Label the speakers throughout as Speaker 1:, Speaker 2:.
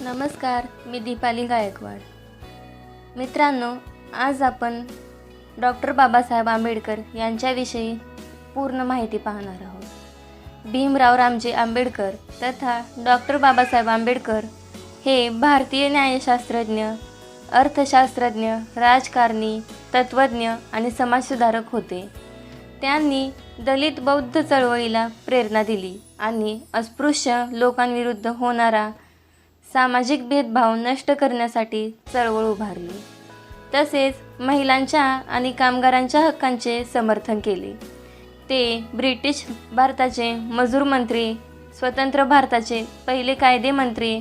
Speaker 1: नमस्कार मी दीपाली गायकवाड. मित्रांनो आज आपण डॉक्टर बाबासाहेब आंबेडकर यांच्याविषयी पूर्ण माहिती पाहणार आहोत. भीमराव रामजी आंबेडकर तथा डॉक्टर बाबासाहेब आंबेडकर हे भारतीय न्यायशास्त्रज्ञ अर्थशास्त्रज्ञ राजकारणी तत्त्वज्ञ आणि समाजसुधारक होते. त्यांनी दलित बौद्ध चळवळीला प्रेरणा दिली आणि अस्पृश्य लोकांविरुद्ध होणारा सामाजिक भेदभाव नष्ट करण्यासाठी चळवळ उभारली. तसेच महिलांच्या आणि कामगारांच्या हक्कांचे समर्थन केले. ते ब्रिटिश भारताचे मजूर मंत्री स्वतंत्र भारताचे पहिले कायदे मंत्री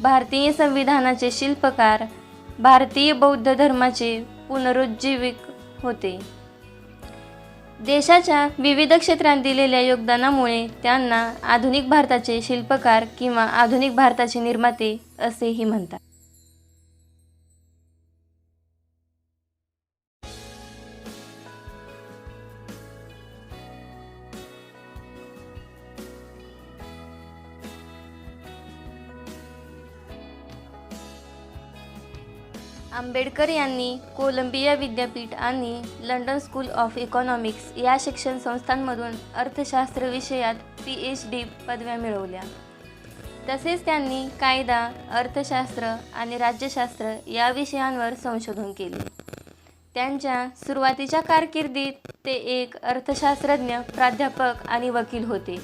Speaker 1: भारतीय संविधानाचे शिल्पकार भारतीय बौद्ध धर्माचे पुनरुज्जीविक होते. देशाच्या विविध क्षेत्रात दिलेल्या योगदानामुळे त्यांना आधुनिक भारताचे शिल्पकार किंवा आधुनिक भारताचे निर्माते असेही म्हणतात. आंबेडकर यांनी कोलंबिया विद्यापीठ आणि लंडन स्कूल ऑफ इकॉनॉमिक्स या शिक्षण संस्थांमधून अर्थशास्त्र विषयात पी एच डी पदव्या मिळवल्या. तसेच त्यांनी कायदा अर्थशास्त्र आणि राज्यशास्त्र या विषयांवर संशोधन केले. त्यांच्या सुरुवातीच्या कारकिर्दीत ते एक अर्थशास्त्रज्ञ प्राध्यापक आणि वकील होते.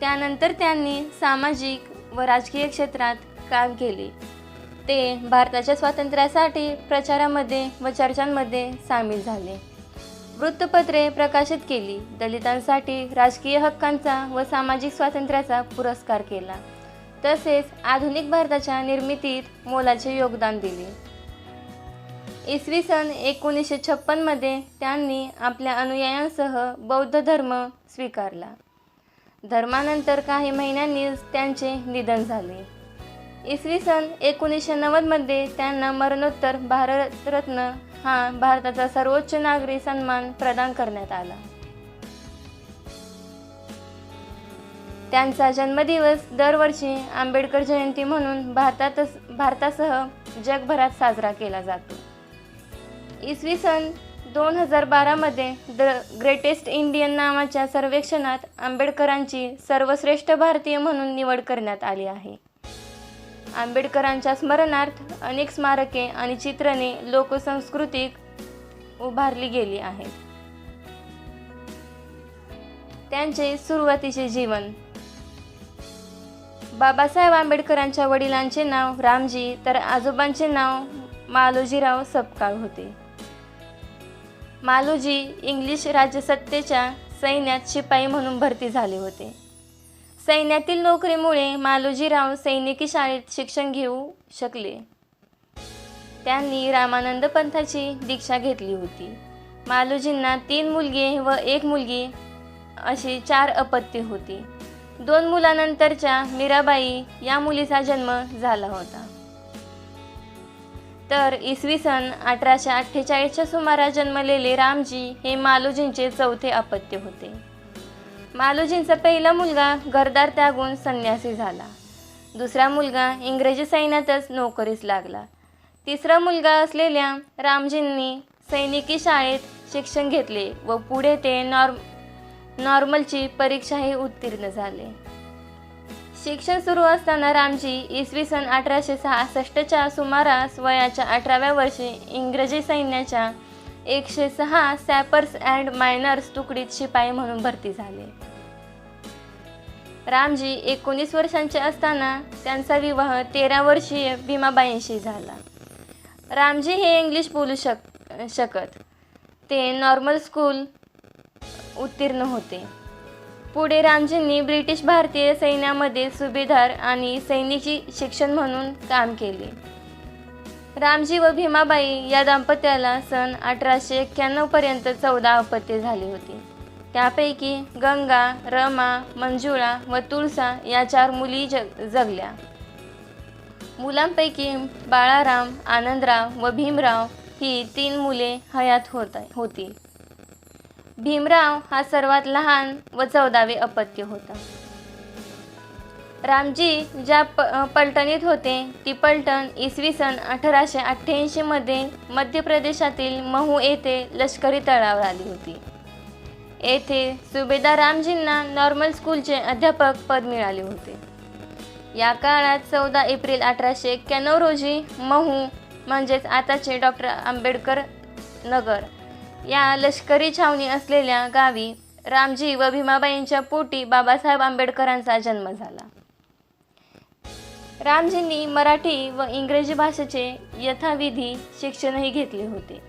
Speaker 1: त्यानंतर त्यांनी सामाजिक व राजकीय क्षेत्रात काम केले. ते भारताच्या स्वातंत्र्यासाठी प्रचारामध्ये व चर्चांमध्ये सामील झाले. वृत्तपत्रे प्रकाशित केली. दलितांसाठी राजकीय हक्कांचा व सामाजिक स्वातंत्र्याचा पुरस्कार केला. तसेच आधुनिक भारताच्या निर्मितीत मोलाचे योगदान दिले. इसवी सन एकोणीसशे छप्पनमध्ये त्यांनी आपल्या अनुयायांसह बौद्ध धर्म स्वीकारला. धर्मानंतर काही महिन्यांनीच त्यांचे निधन झाले. इसवी सन एकोणीसशे नव्वदमध्ये त्यांना मरणोत्तर भारतरत्न हा भारताचा सर्वोच्च नागरी सन्मान प्रदान करण्यात आला. त्यांचा जन्मदिवस दरवर्षी आंबेडकर जयंती म्हणून भारतातच भारतासह जगभरात साजरा केला जातो. इसवी सन दोन हजार बारामध्ये द ग्रेटेस्ट इंडियन नावाच्या सर्वेक्षणात आंबेडकरांची सर्वश्रेष्ठ भारतीय म्हणून निवड करण्यात आली आहे. आंबेडकरांच्या स्मरणार्थ अनेक स्मारके आणि चित्रणे लोकसंस्कृतीक उभारली गेली आहेत. त्यांचे सुरुवातीचे जीवन. बाबासाहेब आंबेडकरांच्या वडिलांचे नाव रामजी तर आजोबांचे नाव मालोजीराव सपकाळ होते. मालोजी इंग्लिश राजसत्तेच्या सैन्यात शिपाई म्हणून भरती झाले होते. सैन्यातील नोकरीमुळे मालोजीराव सैनिकी शाळेत शिक्षण घेऊ शकले. त्यांनी रामानंद पंथाची दीक्षा घेतली होती. मालोजींना तीन मुलगे व एक मुलगी अशी चार अपत्ये होती. दोन मुलानंतरच्या मीराबाई या मुलीचा जन्म झाला होता. तर इसवी सन अठराशे अठ्ठेचाळीसच्या सुमारास जन्मलेले रामजी हे मालोजींचे चौथे अपत्य होते. मालोजींचा पहिला मुलगा घरदार त्यागून संन्यासी झाला. दुसरा मुलगा इंग्रजी सैन्यातच नोकरीस लागला. तिसरा मुलगा असलेल्या रामजींनी सैनिकी शाळेत शिक्षण घेतले व पुढे ते नॉर्म नॉर्मलची परीक्षाही उत्तीर्ण झाले. शिक्षण सुरू असताना रामजी इसवी सन अठराशे सहासष्टच्या सुमारास वयाच्या अठराव्या वर्षी इंग्रजी सैन्याच्या एकशे सहा सॅपर्स अँड मायनर्स तुकडीत शिपाई म्हणून भरती झाले. रामजी एकोणीस वर्षांचे असताना त्यांचा विवाह तेरा वर्षीय भीमाबाईंशी झाला. रामजी हे इंग्लिश बोलू शक शकत. ते नॉर्मल स्कूल उत्तीर्ण होते. पुढे रामजींनी ब्रिटिश भारतीय सैन्यामध्ये सुभेदार आणि सैनिकी शिक्षण म्हणून काम केले. रामजी व भीमाबाई या दाम्पत्याला सन अठराशे एक्क्याण्णवपर्यंत चौदा अपत्ये झाली होती. त्यापैकी गंगा रमा मंजुळा व तुळसा या चार मुली जग जगल्या. मुलांपैकी बाळाराम आनंदराव व भीमराव ही तीन मुले हयात होत होती. भीमराव हा सर्वात लहान व चौदावे अपत्य होता. रामजी ज्या प पलटणीत होते ती पलटण इसवी सन अठराशे अठ्ठ्याऐंशीमध्ये मध्य प्रदेशातील महू येथे लष्करी तळावर आली होती. येथे सुभेदार रामजींना नॉर्मल स्कूलचे अध्यापक पद मिळाले होते. या काळात चौदा एप्रिल अठराशे एक्क्याण्णव रोजी महू म्हणजेच आताचे डॉक्टर आंबेडकर नगर या लष्करी छावणी असलेल्या गावी रामजी व भीमाबाईंच्या पोटी बाबासाहेब आंबेडकरांचा जन्म झाला. रामजींनी मराठी व इंग्रजी भाषेचे यथाविधी शिक्षणही घेतले होते.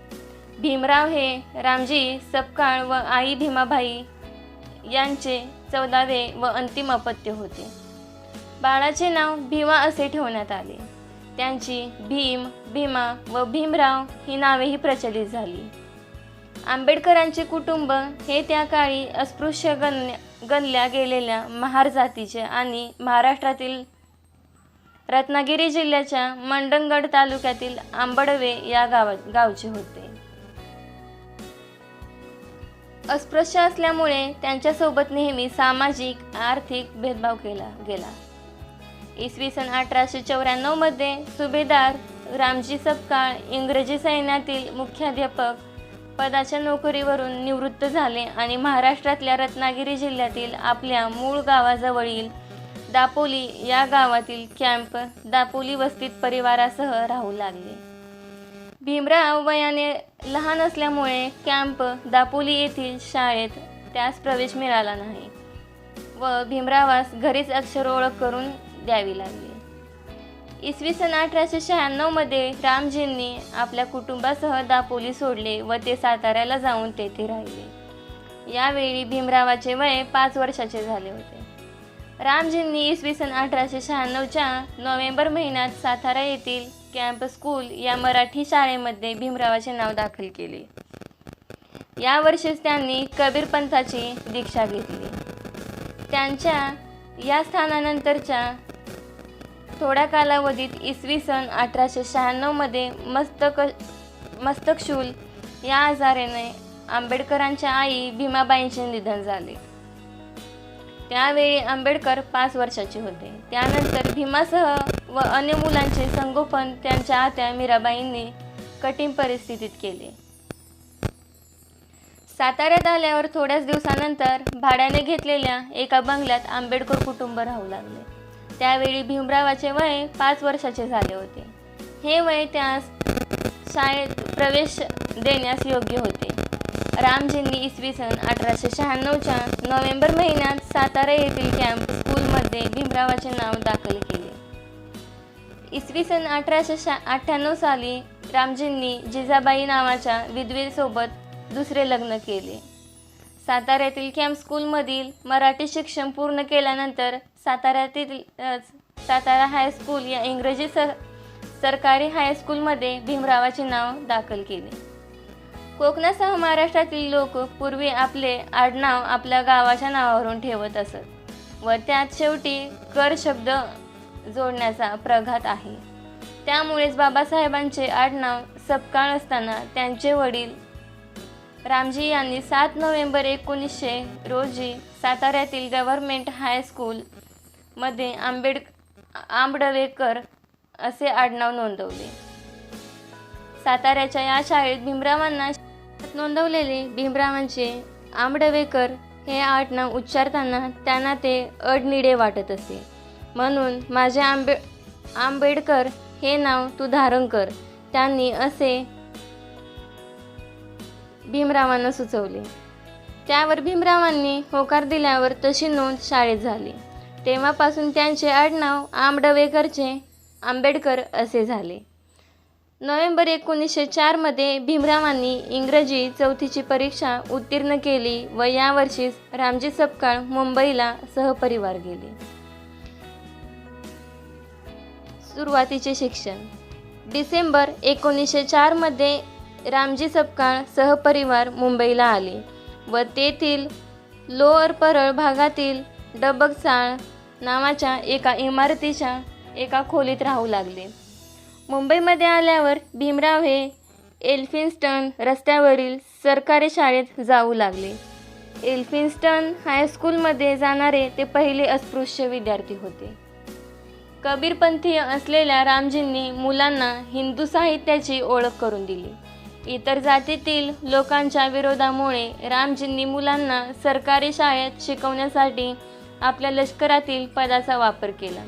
Speaker 1: भीमराव हे रामजी सपकाळ व आई भीमाबाई यांचे चौदावे व अंतिम अपत्य होते. बाळाचे नाव भीमा असे ठेवण्यात आले. त्यांची भीम भीमा व भीमराव ही नावेही प्रचलित झाली. आंबेडकरांचे कुटुंब हे त्या काळी अस्पृश्य गणल्या गणल्या गेलेल्या महार जातीचे आणि महाराष्ट्रातील रत्नागिरी जिल्ह्याच्या मंडणगड तालुक्यातील आंबडवे या गावात गावचे होते. अस्पृश्य असल्यामुळे त्यांच्यासोबत नेहमी सामाजिक आर्थिक भेदभाव केला गेला. इसवी सन अठराशे चौऱ्याण्णवमध्ये सुभेदार रामजी सपकाळ इंग्रजी सैन्यातील मुख्याध्यापक पदाच्या नोकरीवरून निवृत्त झाले आणि महाराष्ट्रातल्या रत्नागिरी जिल्ह्यातील आपल्या मूळ गावाजवळील दापोली या गावातील कॅम्प दापोली वस्तीत परिवारासह राहू लागले. भीमराव वयाने लहान असल्यामुळे कॅम्प दापोली येथील शाळेत त्यास प्रवेश मिळाला नाही व भीमरावास घरीच अक्षर ओळख करून द्यावी लागली. इसवी सन अठराशे शहाण्णवमध्ये रामजींनी आपल्या कुटुंबासह दापोली सोडले व ते साताऱ्याला जाऊन तेथे राहिले. यावेळी भीमरावाचे वय पाच वर्षाचे झाले होते. रामजींनी इसवी सन अठराशे शहाण्णवच्या नोव्हेंबर महिन्यात सातारा येथील कॅम्प स्कूल या मराठी शाळेमध्ये भीमरावाचे नाव दाखल केले. या वर्षीच त्यांनी कबीर पंथाची दीक्षा घेतली. त्यांच्या या स्थानानंतरच्या थोड्या कालावधीत इसवी सन अठराशे शहाण्णवमध्ये मस्तक मस्तकशूल या आजाराने आंबेडकरांच्या आई भीमाबाईंचे निधन झाले. त्यावेळी आंबेडकर पाच वर्षाचे होते. त्यानंतर भीमासह व अन्य मुलांचे संगोपन त्यांच्या आत्या मीराबाईंनी कठीण परिस्थितीत केले. साताऱ्यात आल्यावर थोड्याच दिवसानंतर भाड्याने घेतलेल्या एका बंगल्यात आंबेडकर कुटुंब राहू लागले. त्यावेळी भीमरावाचे वय पाच वर्षाचे झाले होते. हे वय त्यास शाळेत प्रवेश देण्यास योग्य होते. रामजींनी इसवी सन अठराशे शहाण्णवच्या नोव्हेंबर महिन्यात सातारा येथील कॅम्प स्कूलमध्ये भीमरावाचे नाव दाखल केले. इसवी सन अठराशे शा अठ्ठ्याण्णव साली रामजींनी जिजाबाई नावाच्या विधवेसोबत दुसरे लग्न केले. साताऱ्यातील कॅम्प स्कूलमधील मराठी शिक्षण पूर्ण केल्यानंतर साताऱ्यातील सातारा हायस्कूल या इंग्रजी सर सरकारी हायस्कूलमध्ये भीमरावाचे नाव दाखल केले. कोकणासह महाराष्ट्रातील लोक पूर्वी आपले आडनाव आपल्या गावाच्या नावावरून ठेवत असत व त्यात शेवटी कर शब्द जोडण्याचा प्रघात आहे. त्यामुळेच बाबासाहेबांचे आडनाव सपकाळ असताना त्यांचे वडील रामजी यांनी सात नोव्हेंबर एकोणीसशे रोजी साताऱ्यातील गव्हर्मेंट हायस्कूलमध्ये आंबेड आंबडवेकर असे आडनाव नोंदवले. साताऱ्याच्या या शाळेत भीमरावांना नोंदवलेले भीमरावांचे आंबडवेकर हे आडनाव उच्चारताना त्यांना ते अडनिडे वाटत असे. म्हणून माझे आंबे आंबेडकर हे नाव तू धारण कर. त्यांनी असे भीमरावांना सुचवले. त्यावर भीमरावांनी होकार दिल्यावर तशी नोंद शाळेत झाली. तेव्हापासून त्यांचे आडनाव आंबडवेकरचे आंबेडकर असे झाले. नोव्हेंबर एकोणीसशे चारमध्ये भीमरावांनी इंग्रजी चौथीची परीक्षा उत्तीर्ण केली व यावर्षीच रामजी सपकाळ मुंबईला सहपरिवार गेले. सुरुवातीचे शिक्षण. डिसेंबर एकोणीसशे चारमध्ये रामजी सपकाळ सहपरिवार मुंबईला आले व तेथील लोअर परळ भागातील डबकचाळ नावाच्या एका इमारतीच्या एका खोलीत राहू लागले. मुंबईमध्ये आल्यावर भीमराव हे एल्फिन्स्टन रस्त्यावरील सरकारी शाळेत जाऊ लागले. एल्फिन्स्टन हायस्कूलमध्ये जाणारे ते पहिले अस्पृश्य विद्यार्थी होते. कबीरपंथीय असलेल्या रामजींनी मुलांना हिंदू साहित्याची ओळख करून दिली. इतर जातीतील लोकांच्या विरोधामुळे रामजींनी मुलांना सरकारी शाळेत शिकवण्यासाठी आपल्या लष्करातील पदाचा वापर केला.